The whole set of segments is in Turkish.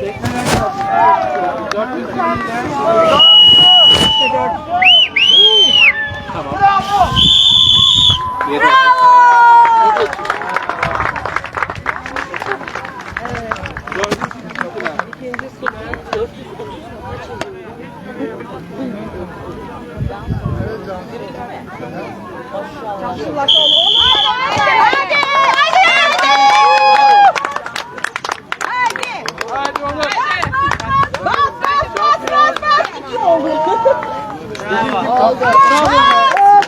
Tekneler kaldı. 400 Tamam. Bravo. Yeter. Bravo. İkinci sula 430 Maşallah. Maşallah.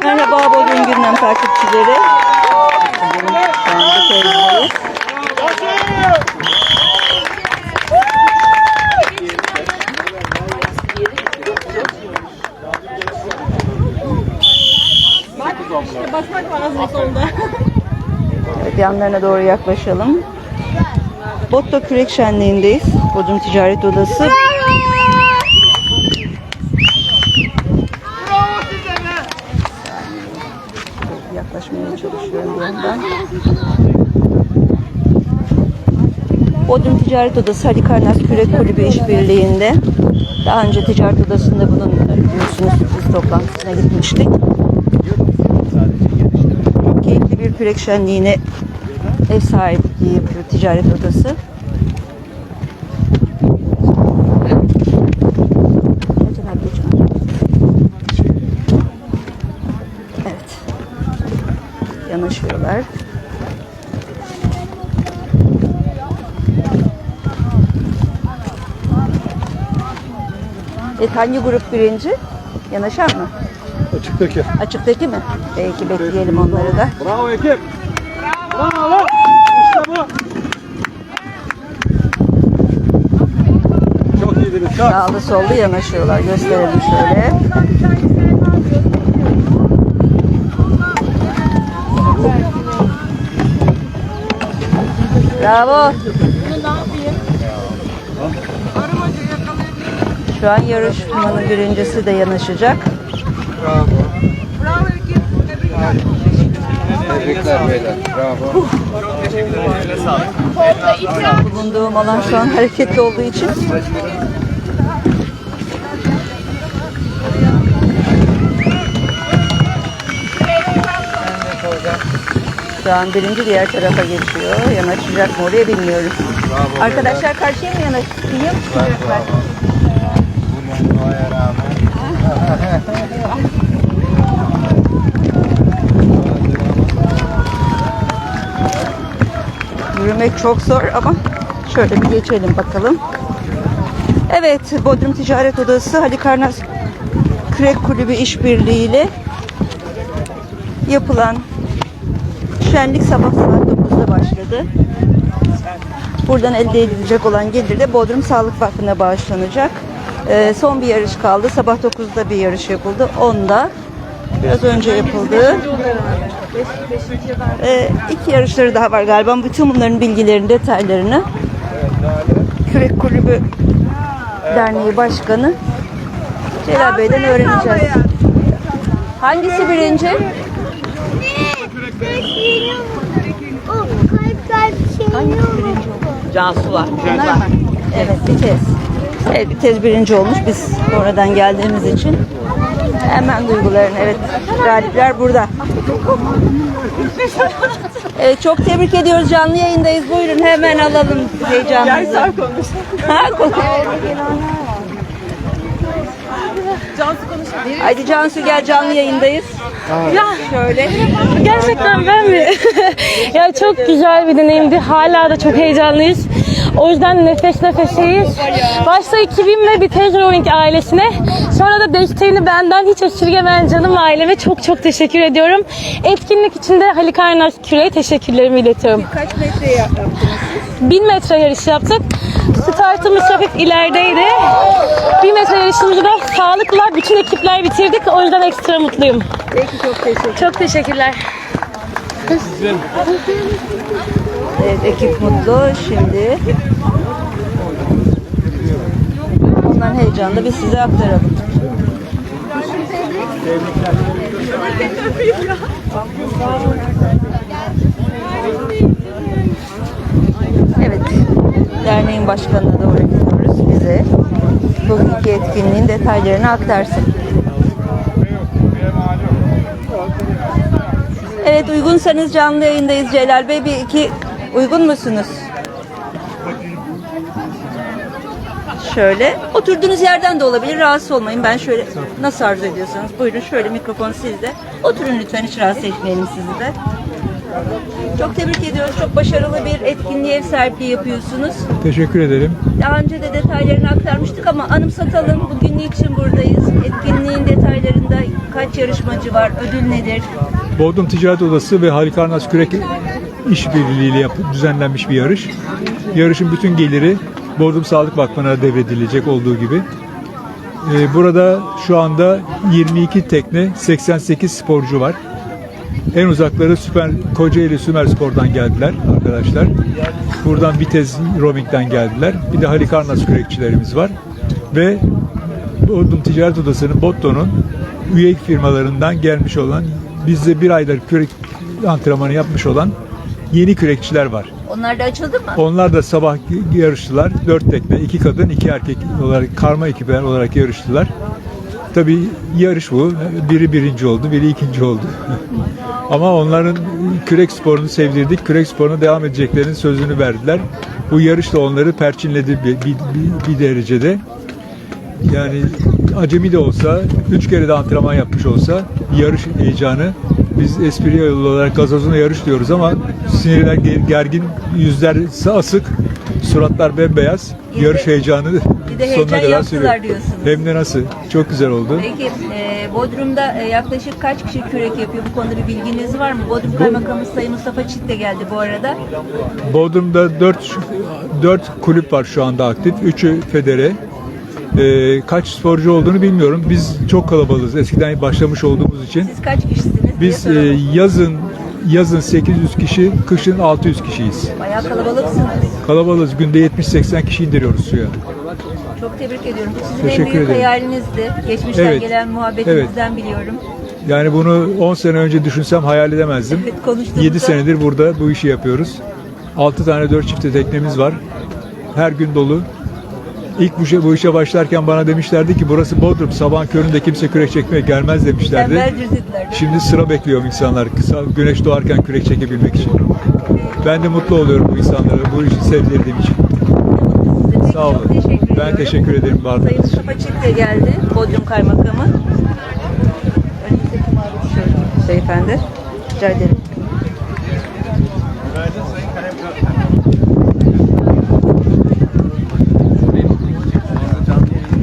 Merhaba Bodrum Gündem takipçileri. Bugün şu anda köydeyiz. Evet, yanlarına doğru yaklaşalım. Botta Kürek Şenliği'ndeyiz. Bodrum Ticaret Odası. Bodrum Ticaret Odası Halikarnas Kürek Kulübü işbirliğinde daha önce Ticaret Odası'nda bunun biliyorsunuz sürpriz toplantısına gitmiştik. Çok keyifli bir kürek şenliğine ev sahipliği yapıyor Ticaret Odası. Evet. Yanaşıyorlar. Evet hangi grup birinci? Yanaşar mı? Açıktaki. Açıktaki mi? Peki bekleyelim onları da. Bravo ekip. Bravo. İşte bu. Çok iyiydiniz. Çok. Sağlı sollu yanaşıyorlar. Gösterelim şöyle. Bravo. Şu an yarışmanın birincisi de yanaşacak. Tebrikler beyler. Bravo. Bulunduğum alan şu an hareketli olduğu için Şu an birinci diğer tarafa geçiyor. Yanaşacak mı oraya bilmiyoruz. Arkadaşlar karşıya mı yanaşıyor? Duaya rağmen. Yürümek çok zor ama şöyle bir geçelim bakalım. Evet, Bodrum Ticaret Odası Halikarnas Kürek Kulübü işbirliğiyle yapılan şenlik sabah saat 9'da başladı. Buradan elde edilecek olan gelir de Bodrum Sağlık Vakfı'na bağışlanacak. Ee, son bir yarış kaldı. Sabah 9'da bir yarış yapıldı. 10'da biraz önce yapıldı. Ee, iki yarışları daha var galiba. Bütün bunların bilgilerini, detaylarını Kürek Kulübü Derneği Başkanı Celal Bey'den öğreneceğiz. Hangisi birinci? Cansu var. Bunlar mı? Evet, Vitez. Evet, Vitez birinci olmuş. Biz sonradan geldiğimiz için. Hemen duygularını, evet. Galipler burada. Evet, çok tebrik ediyoruz. Canlı yayındayız. Buyurun hemen alalım heyecanınızı. Ha, konuş. Haydi Cansu gel canlı yayındayız. Ya Şöyle. gerçekten ben mi? ya çok güzel bir deneyimdi. Hala da çok heyecanlıyız. O yüzden nefes nefeseyiz. Başta ekibim ve bir Rowing ailesine. Sonra da desteğini benden hiç esirgemeyen canım aileme çok çok teşekkür ediyorum. Etkinlik için de Halikarnas Küre'ye teşekkürlerimi iletiyorum. Kaç metre yaptınız? 1000 metre yarış yaptık. Startımız hafif ilerideydi. 1000 metre yarışımızı da sağlıkla bütün ekipler bitirdik. O yüzden ekstra mutluyum. Peki çok teşekkür Çok teşekkürler. Evet, ekip mutlu. Şimdi onların heyecanını biz size aktaralım. Evet. derneğin başkanına doğru gidiyoruz bize. Bugünkü etkinliğin detaylarını aktarsın. Evet uygunsanız canlı yayındayız Celal Bey. Bir iki uygun musunuz? Şöyle oturduğunuz yerden de olabilir. Rahatsız olmayın. Ben şöyle nasıl arzu ediyorsanız buyurun şöyle mikrofon sizde. Oturun lütfen hiç rahatsız etmeyelim sizi de. Çok tebrik ediyoruz. Çok başarılı bir etkinliğe ev sahipliği yapıyorsunuz. Teşekkür ederim. Daha önce de detaylarını aktarmıştık ama anımsatalım. Bugün niçin buradayız? Etkinliğin detaylarında kaç yarışmacı var? Ödül nedir? Bodrum Ticaret Odası ve Halikarnas Kürek işbirliğiyle yap- düzenlenmiş bir yarış. Yarışın bütün geliri Bodrum Sağlık Vakfı'na devredilecek olduğu gibi. Ee, burada şu anda 22 tekne, 88 sporcu var. En uzakları Süper Kocaeli Sümer Spor'dan geldiler arkadaşlar. Buradan Vitez Rowing'den geldiler. Bir de Halikarnas kürekçilerimiz var. Ve Bodrum Ticaret Odası'nın Botto'nun üye firmalarından gelmiş olan bizde bir aydır kürek antrenmanı yapmış olan yeni kürekçiler var. Onlar da açıldı mı? Onlar da sabah yarıştılar. Dört tekne, iki kadın, iki erkek olarak karma ekipler olarak yarıştılar. Tabii yarış bu. Biri birinci oldu, biri ikinci oldu. Ama onların kürek sporunu sevdirdik. Kürek sporuna devam edeceklerinin sözünü verdiler. Bu yarış da onları perçinledi bir, bir, bir- bir derecede. Yani acemi de olsa, üç kere de antrenman yapmış olsa yarış heyecanı biz espri olarak gazozuna yarış diyoruz ama sinirler ger- gergin, yüzler asık, suratlar bembeyaz. Bir de- yarış heyecanı bir de heyecan sonuna kadar yaptılar sürüyor. diyorsunuz. Hem de nasıl? Çok güzel oldu. Peki e, Bodrum'da e, yaklaşık kaç kişi kürek yapıyor? Bu konuda bir bilginiz var mı? Bodrum Kaymakamı Sayın Mustafa Çit de geldi bu arada. Bodrum'da 4 4 kulüp var şu anda aktif. Üçü federe. Ee, kaç sporcu olduğunu bilmiyorum. Biz çok kalabalığız. Eskiden başlamış olduğumuz için. Siz kaç kişisiniz? Biz e, yazın yazın 800 kişi, kışın 600 kişiyiz. Bayağı kalabalıksınız. Kalabalığız. Günde 70-80 kişi indiriyoruz suya. Çok tebrik ediyorum. Bu Sizin Teşekkür en büyük ederim. hayalinizdi. Geçmişten Evet. gelen muhabbetinizden biliyorum. Yani bunu 10 sene önce düşünsem hayal edemezdim. Evet, konuştuğumuzda- 7 senedir burada bu işi yapıyoruz. 6 tane 4 çifte teknemiz var. Her gün dolu. İlk bu, şey, bu işe başlarken bana demişlerdi ki burası Bodrum. Sabah köründe kimse kürek çekmeye gelmez demişlerdi. Dediler. Şimdi sıra bekliyor insanlar kısa güneş doğarken kürek çekebilmek için. Ben de mutlu oluyorum bu insanlara bu işi sevdirdiğim için. Sağ olun. Teşekkür. Ben teşekkür ederim vardığınız Sayın. Mustafa Çit de geldi. Bodrum Kaymakamı. Önümüzdeki beyefendi. Rica ederim.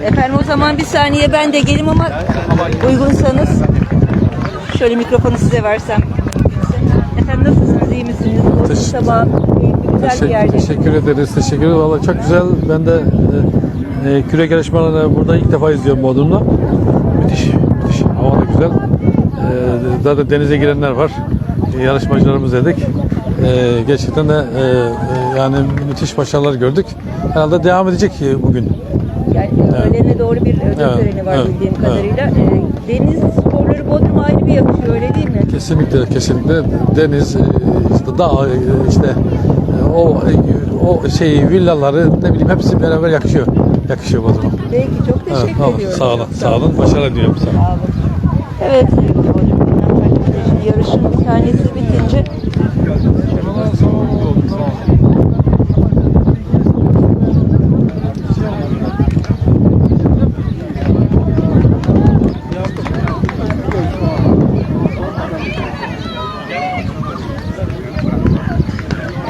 Efendim o zaman bir saniye ben de gelim ama uygunsanız şöyle mikrofonu size versem. Efendim nasılsınız? iyi misiniz? Bodrum Teş- sabah güzel bir Teşekkür, yerde. teşekkür ederiz. Teşekkür ederiz. Valla çok güzel. Ben de e, e, kürek yarışmalarını burada ilk defa izliyorum Bodrum'da. Müthiş, müthiş. Hava da güzel. E, zaten denize girenler var. E, yarışmacılarımız dedik. E, gerçekten de e, e, yani müthiş başarılar gördük. Herhalde devam edecek e, bugün. Yani öğlene doğru bir ödül Evet, töreni var evet, bildiğim evet. kadarıyla. Ee, deniz sporları Bodrum'a ayrı bir yakışıyor öyle değil mi? Kesinlikle, kesinlikle deniz, e, işte dağ, e, işte e, o e, o şey villaları ne bileyim hepsi beraber yakışıyor. Yakışıyor Bodrum'a. Peki çok Evet, teşekkür tamam. ediyorum. Sağ olun, sağ olun. Başarılar diliyorum sana. Sağ olun. Evet yarışın bir tanesi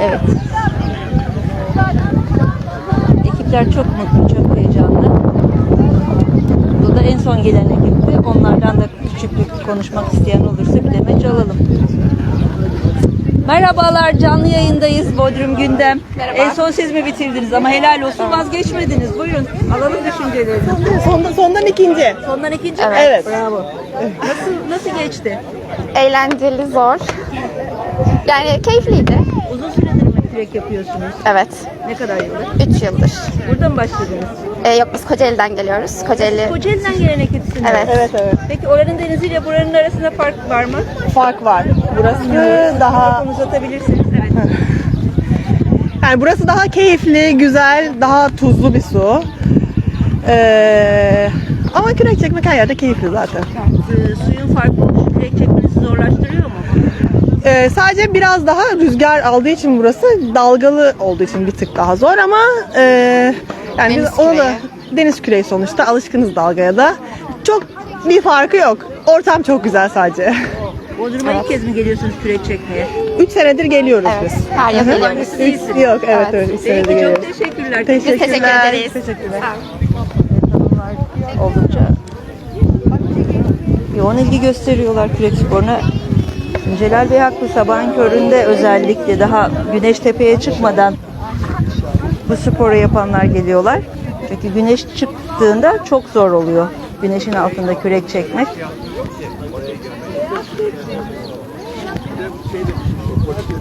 Evet. Ekipler çok mutlu, çok heyecanlı. Bu da en son gelen ekipti. Onlardan da küçük bir konuşmak isteyen olursa bir demeç alalım. Merhabalar, canlı yayındayız Bodrum Gündem. En son siz mi bitirdiniz ama helal olsun vazgeçmediniz. Buyurun, alalım düşüncelerinizi. Sondan, sondan ikinci. Sondan ikinci mi? Evet. Bravo. Nasıl, nasıl geçti? Eğlenceli, zor. Yani keyifliydi. Kürek yapıyorsunuz? Evet. Ne kadar yıldır? 3 yıldır. Burada mı başladınız? Ee, yok biz Kocaeli'den geliyoruz. Kocaeli. Kocaeli'den gelen ekipsiniz. Evet. Evet evet. Peki oranın deniziyle buranın arasında fark var mı? Fark var. Burası daha Uzatabilirsiniz. Evet. Yani burası daha keyifli, güzel, daha tuzlu bir su. Ee, ama kürek çekmek her yerde keyifli zaten. Ee, suyun farklı oluşu kürek çekmenizi zorlaştırıyor mu? Ee, sadece biraz daha rüzgar aldığı için burası dalgalı olduğu için bir tık daha zor ama e, yani Deniz biz ona da küreği. deniz küreği sonuçta alışkınız dalgaya da. Çok bir farkı yok. Ortam çok güzel sadece. Bodrum'a ilk kez mi geliyorsunuz kürek çekmeye? 3 senedir geliyoruz Evet, biz. her yıl geliyoruz. Yok evet evet 3 senedir Peki geliyoruz. çok teşekkürler. Biz teşekkür ederiz. Teşekkürler. Oldukça yoğun ilgi gösteriyorlar kürek sporuna. Celal Bey haklı sabahın köründe özellikle daha güneş tepeye çıkmadan bu sporu yapanlar geliyorlar. Çünkü güneş çıktığında çok zor oluyor. Güneşin altında kürek çekmek.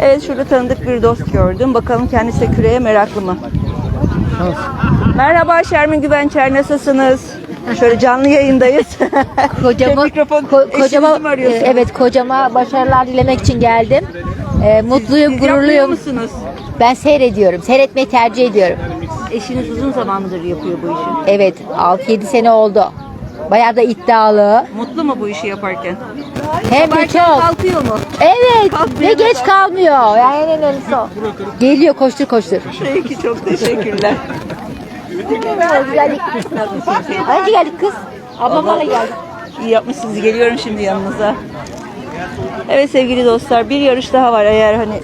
Evet şurada tanıdık bir dost gördüm. Bakalım kendisi küreğe meraklı mı? Merhaba Şermin Güvençer nasılsınız? Şöyle canlı yayındayız. Kocama, Mikrofon ko- kocama, e, evet kocama başarılar dilemek için geldim. E, mutluyum, Siz gururluyum. musunuz? Ben seyrediyorum, seyretmeyi tercih ediyorum. Eşiniz uzun zamandır yapıyor bu işi. Evet, 6-7 sene oldu. Bayağı da iddialı. Mutlu mu bu işi yaparken? Hem de Erken çok. kalkıyor mu? Evet, Kalkmıyor ve geç neden? kalmıyor. Yani en önemlisi o. Geliyor koştur koştur. Peki çok teşekkürler. Geldik. Önce geldik kız. Ablamlarla geldik. İyi yapmışsınız. Geliyorum şimdi yanınıza. Evet sevgili dostlar bir yarış daha var. Eğer hani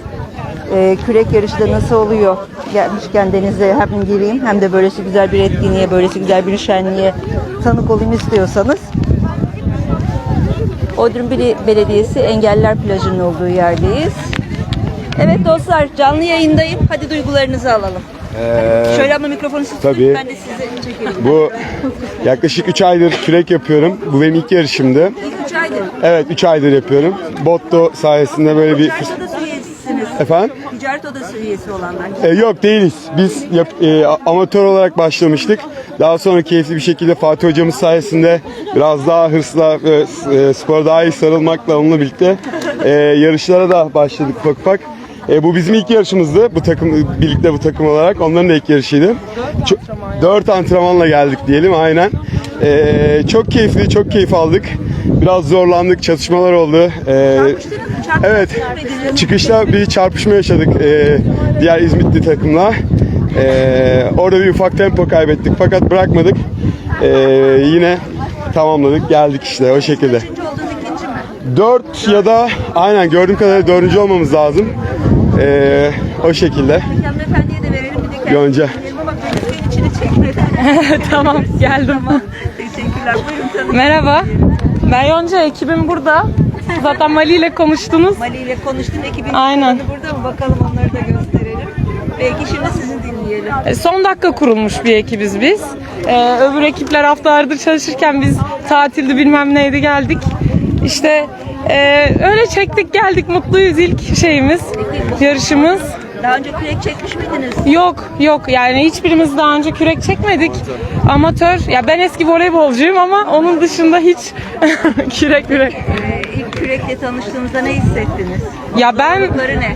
e, kürek yarışı da nasıl oluyor? Gelmişken denize hem gireyim hem de böylesi güzel bir etkinliğe, böylesi güzel bir şenliğe tanık olayım istiyorsanız Bodrum Beli- Belediyesi Engelliler Plajı'nın olduğu yerdeyiz. Evet dostlar canlı yayındayım. Hadi duygularınızı alalım. Şöyle ama mikrofonu siz tutun, tabii. ben de size çekelim. Bu yaklaşık 3 aydır kürek yapıyorum. Bu benim ilk yarışımdı. İlk üç aydır. Evet 3 aydır yapıyorum. Botto sayesinde böyle bir... Ticaret Odası üyesisiniz. Efendim? Ticaret Odası üyesi olanlar. E, yok değiliz. Biz yap- e, amatör olarak başlamıştık. Daha sonra keyifli bir şekilde Fatih hocamız sayesinde biraz daha hırsla e, spora daha iyi sarılmakla onunla birlikte e, yarışlara da başladık ufak ufak. E, bu bizim ilk yarışımızdı. Bu takım birlikte bu takım olarak. Onların da ilk yarışıydı. Çok, dört antrenmanla geldik diyelim aynen. E, çok keyifli, çok keyif aldık. Biraz zorlandık, çatışmalar oldu. E, evet, çıkışta bir çarpışma yaşadık e, diğer İzmitli takımla. E, orada bir ufak tempo kaybettik fakat bırakmadık. E, yine tamamladık, geldik işte o şekilde. Üçüncü oldunuz ikinci mi? Dört ya da aynen gördüğüm kadarıyla dördüncü olmamız lazım. E, o şekilde. Hanımefendiye de verelim. Bir de kendimize Yonca. verelim ama çekmeden. tamam geldim. Teşekkürler. Buyurun. Merhaba. Ben Yonca ekibim burada. Zaten Mali ile konuştunuz. Mali ile konuştum. Ekibin Aynen. insanı burada mı? Bakalım onları da gösterelim. Belki şimdi sizi dinleyelim. E, Son dakika kurulmuş bir ekibiz biz. Ee, öbür ekipler haftalardır çalışırken biz tatildi bilmem neydi geldik. İşte e, öyle çektik geldik mutluyuz ilk şeyimiz, yarışımız. Daha önce kürek çekmiş miydiniz? Yok yok yani hiçbirimiz daha önce kürek çekmedik. Amatör ya ben eski voleybolcuyum ama onun dışında hiç kürek kürek. Ee, ilk kürekle tanıştığınızda ne hissettiniz? Ya ben Bunları ne?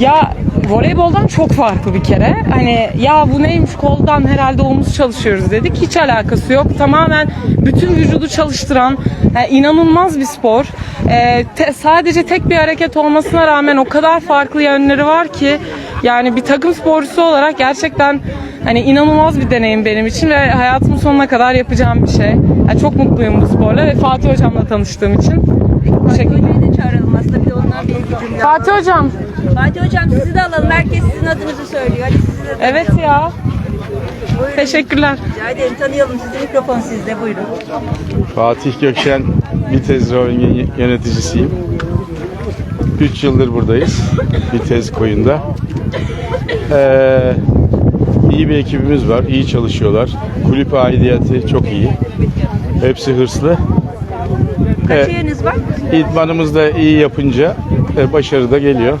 Ya voleyboldan çok farklı bir kere. Hani ya bu neymiş koldan herhalde omuz çalışıyoruz dedik. Hiç alakası yok. Tamamen bütün vücudu çalıştıran yani inanılmaz bir spor. Ee, te- sadece tek bir hareket olmasına rağmen o kadar farklı yönleri var ki yani bir takım sporcusu olarak gerçekten hani inanılmaz bir deneyim benim için ve hayatımın sonuna kadar yapacağım bir şey. Yani çok mutluyum bu sporla ve Fatih hocamla tanıştığım için. Bu şekilde. Fatih hocam. Fatih hocam sizi de alalım. Herkes sizin adınızı söylüyor. Hadi sizi de Evet tanıyalım. ya. Buyurun. Teşekkürler. Rica ederim. Tanıyalım sizi. Mikrofon sizde. Buyurun. Fatih Gökşen Vitez Rowing'in yöneticisiyim. 3 yıldır buradayız. Vitez koyunda. Ee, iyi bir ekibimiz var. iyi çalışıyorlar. Kulüp aidiyeti çok iyi. Hepsi hırslı. Kaç Evet. var? İdmanımız da iyi yapınca e, başarı da geliyor.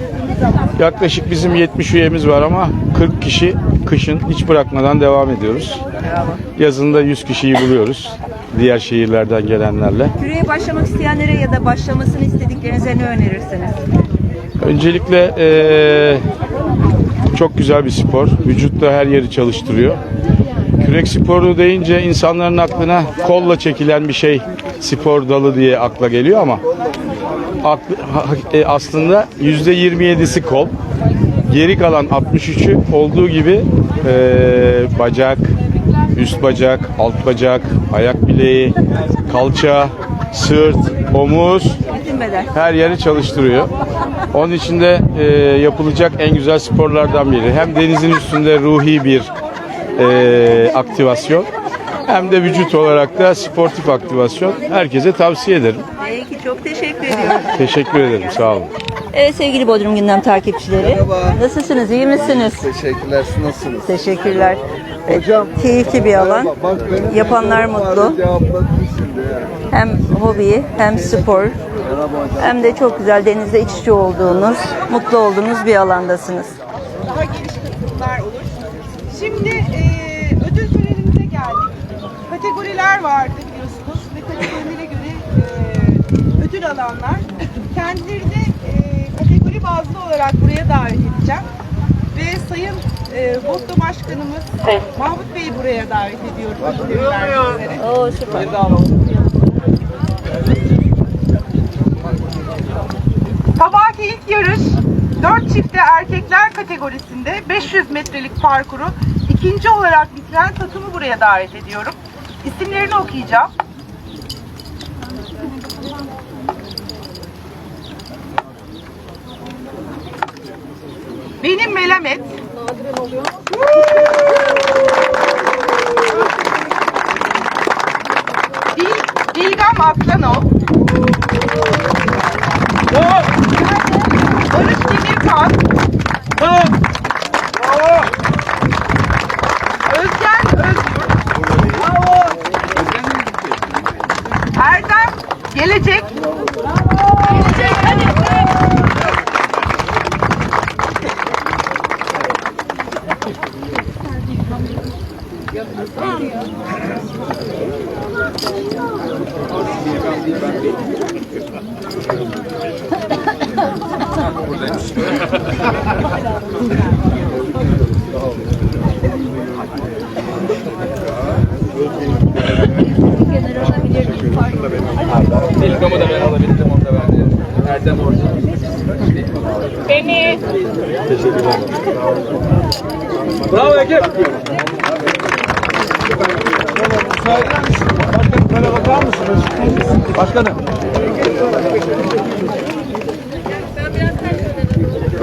Yaklaşık bizim 70 üyemiz var ama 40 kişi kışın hiç bırakmadan devam ediyoruz. Yazında 100 kişiyi buluyoruz. Diğer şehirlerden gelenlerle. Küreğe başlamak isteyenlere ya da başlamasını istediklerinize ne önerirsiniz? Öncelikle eee, Çok güzel bir spor. Vücutta her yeri çalıştırıyor. Kürek sporu deyince insanların aklına kolla çekilen bir şey spor dalı diye akla geliyor ama aslında yüzde 27'si kol. Geri kalan 63'ü olduğu gibi e, bacak, üst bacak, alt bacak, ayak bileği, kalça, sırt, omuz her yeri çalıştırıyor. Onun için de e, yapılacak en güzel sporlardan biri. Hem denizin üstünde ruhi bir e, aktivasyon hem de vücut olarak da sportif aktivasyon. Herkese tavsiye ederim. Teşekkür ederim. Sağ olun. Evet sevgili Bodrum Gündem takipçileri. Nasılsınız? iyi misiniz? Teşekkürler. Siz nasılsınız? Teşekkürler. Hocam. Keyifli bir alan. Bak benim Yapanlar mutlu. Şimdi. Hem hobi hem spor Merhaba hocam. hem de çok güzel denizde iç içe olduğunuz, mutlu olduğunuz bir alandasınız. daha geniş katılımlar olur. Şimdi eee ödül törenimize geldik. Kategoriler vardı biliyorsunuz ve ödül alanlar. Kendilerini eee, kategori bazlı olarak buraya davet edeceğim. Ve Sayın eee Bosto Başkanımız Mahmut Bey'i buraya davet ediyorum. Sabahki ilk yarış 4 çifte erkekler kategorisinde 500 metrelik parkuru ikinci olarak bitiren takımı buraya davet ediyorum. İsimlerini okuyacağım. Delikamı da ben alabilirim, onu da verdi. Erdem orada. Beni. Teşekkürler. Bravo Ekip. Müsaadenle bakar mısınız? Başkanım.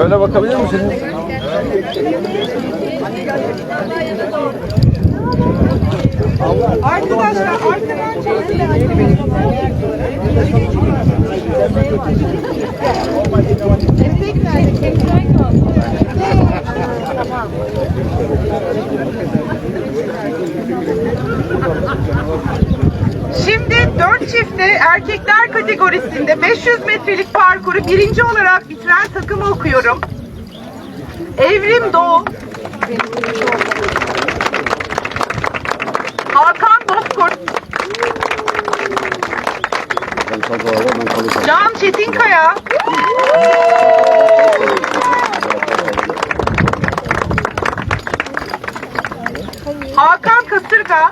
Böyle bakabilir misiniz? Arkadaşlar arkadan çektiler. Şimdi 4 çifte erkekler kategorisinde 500 metrelik parkuru birinci olarak bitiren takımı okuyorum. Evrim Doğu. Hakan Bozkurt. Can Çetinkaya. Hakan Kasırga.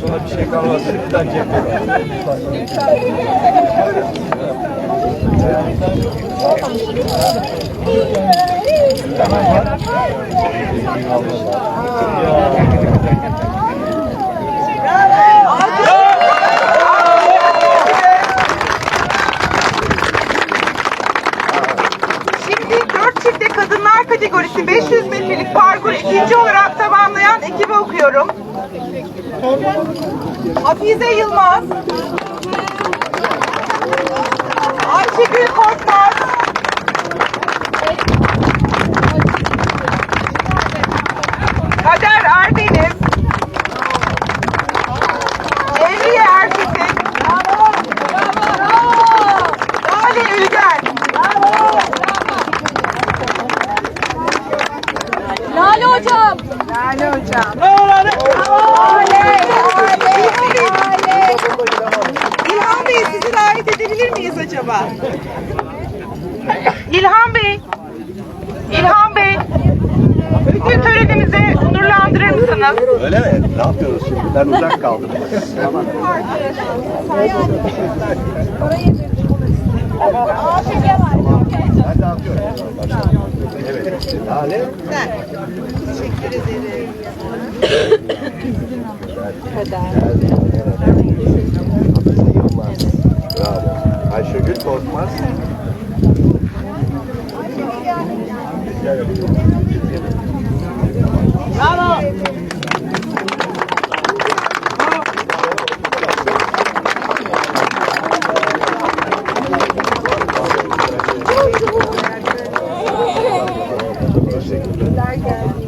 Sonra bir şey kalmaz. Şimdi 4 çifte kadınlar kategorisi 500 metrelik parkur ikinci olarak tamamlayan ekibi okuyorum. Hafize Yılmaz. Ayşegül Korkmaz. Kader Erdeniz. Evriye Erkek'in. Lale Ülgen. Lale hocam. Lale Hocam. Lale. İlhan Bey sizi davet edebilir miyiz acaba? İlhan Bey. İlhan Bey. Ödül törenimizi mısınız? Öyle mi? Ne yapıyoruz şimdi? Ben uzak kaldım. Ben de atıyorum. Evet. Lale. Teşekkür ederim. Yılmaz. Bravo. Ayşegül Korkmaz.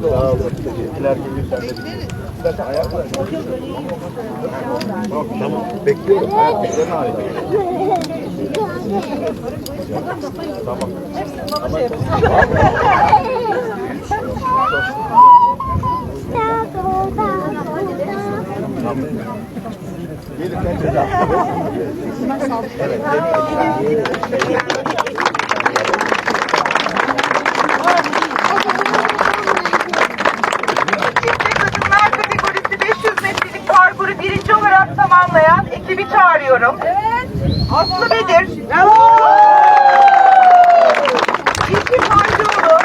Sağ olun. Teşekkürler. Gelirsen de bir- Zaten ayaklar. Tamam, tamam. Bekliyorum. Ayaklarını ayrı. Gelirken ceza. Evet. Çifte kadınlar kategorisi 500 metrelik parkuru birinci olarak tamamlayan ekibi çağırıyorum. Aslı Bedir. İlkim Hancıoğlu.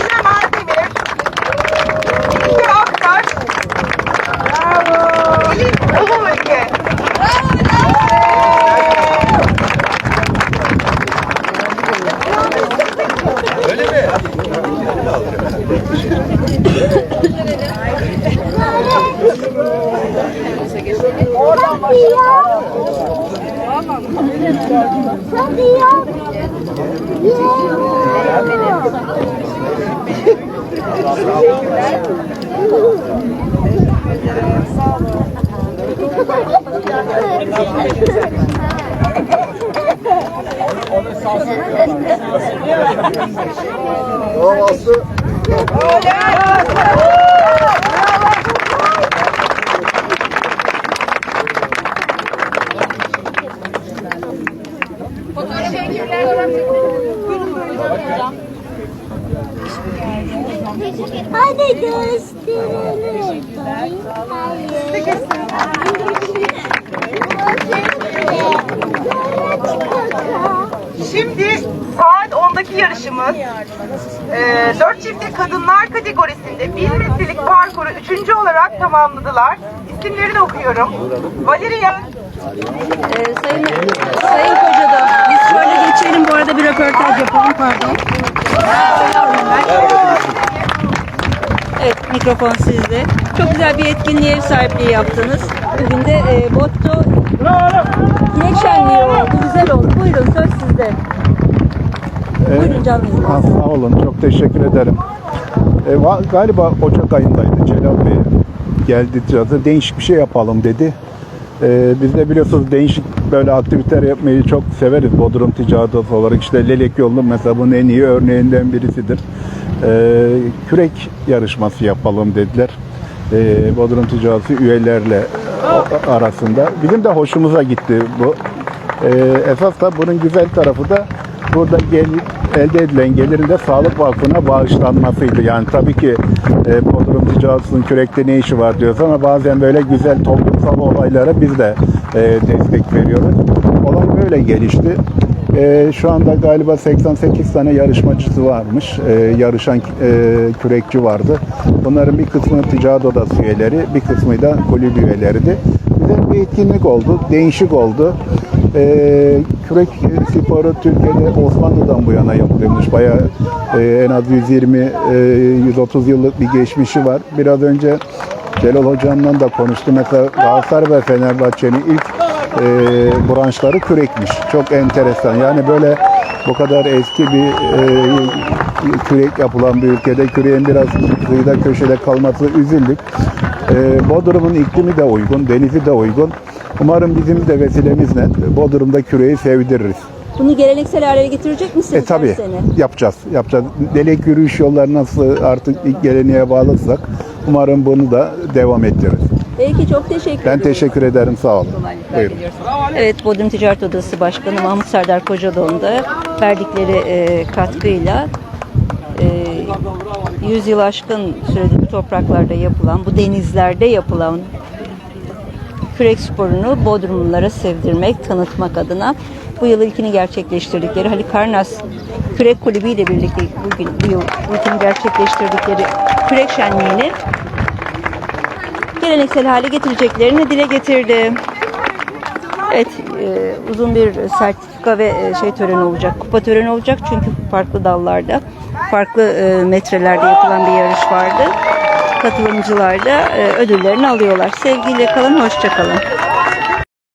İrem Erdemir. İlker Aktaş. Elif Ulubölge. Öyle mi? Tamam Aslı. Hadi gösterelim. Şimdi saat 10'daki yarışımız e, 4 çiftli kadınlar kategorisinde 1000 metrelik parkuru 3. olarak tamamladılar. İsimleri de okuyorum. Valerian, Ee, sayın, sayın Kocada, biz şöyle geçelim bu arada bir röportaj yapalım pardon. Evet mikrofon sizde. Çok güzel bir etkinliğe ev sahipliği yaptınız. Bugün de e, Botto Dilek Şenliği oldu, güzel oldu. Buyurun söz sizde. Buyurun canım. Ha, Sağ olun, çok teşekkür ederim. E, galiba Ocak ayındaydı Celal Bey. Geldi zaten değişik bir şey yapalım dedi. E, biz de biliyorsunuz değişik böyle aktiviteler yapmayı çok severiz Bodrum Ticaret Odası olarak. İşte Lelek Yolu mesela bunun en iyi örneğinden birisidir. E, kürek yarışması yapalım dediler. E, Bodrum Ticaret üyelerle arasında. Bizim de hoşumuza gitti bu. E, esas da bunun güzel tarafı da burada gel, elde edilen gelirin de Sağlık Vakfı'na bağışlanmasıydı. Yani tabii ki e, Bodrum Ticaret'in kürekte ne işi var diyoruz ama bazen böyle güzel toplumsal olaylara biz de e, destek veriyoruz. Olay böyle gelişti. E, şu anda galiba 88 tane yarışmacısı varmış. E, yarışan e, kürekçi vardı. Bunların bir kısmı ticaret odası üyeleri, bir kısmı da kulüp üyeleriydi. Güzel bir etkinlik oldu, değişik oldu. E, kürek sporu Türkiye'de Osmanlı'dan bu yana yapılıyormuş. Bayağı e, en az 120-130 yıllık bir geçmişi var. Biraz önce Celal Hocam'la da konuştu. Mesela Galatasaray ve Fenerbahçe'nin ilk e, branşları kürekmiş. Çok enteresan. Yani böyle bu kadar eski bir e, kürek yapılan bir ülkede küreğin biraz kıyıda köşede kalması üzüldük. E, Bodrum'un iklimi de uygun, denizi de uygun. Umarım bizim de vesilemizle Bodrum'da küreği sevdiririz. Bunu geleneksel hale getirecek misiniz E tabi her sene? yapacağız. Yapacağız. Delek yürüyüş yolları nasıl artık ilk geleneğe bağlasak umarım bunu da devam ettiririz. Peki çok teşekkür Ben ederim. teşekkür ederim. Sağ olun. Buyurun. Evet, Bodrum Ticaret Odası Başkanı Mahmut Serdar Kocadoğan da verdikleri e, katkıyla e, 100 yıl aşkın süredir bu topraklarda yapılan, bu denizlerde yapılan kürek sporunu Bodrumlulara sevdirmek, tanıtmak adına bu yıl ilkini gerçekleştirdikleri Halikarnas Kürek Kulübü ile birlikte bugün bu yıl ilkini gerçekleştirdikleri kürek şenliğini geleneksel hale getireceklerini dile getirdi. Evet, e, uzun bir sertifika ve e, şey töreni olacak, kupa töreni olacak çünkü farklı dallarda, farklı e, metrelerde yapılan bir yarış vardı. Katılımcılar da e, ödüllerini alıyorlar. Sevgiyle kalın, hoşça kalın.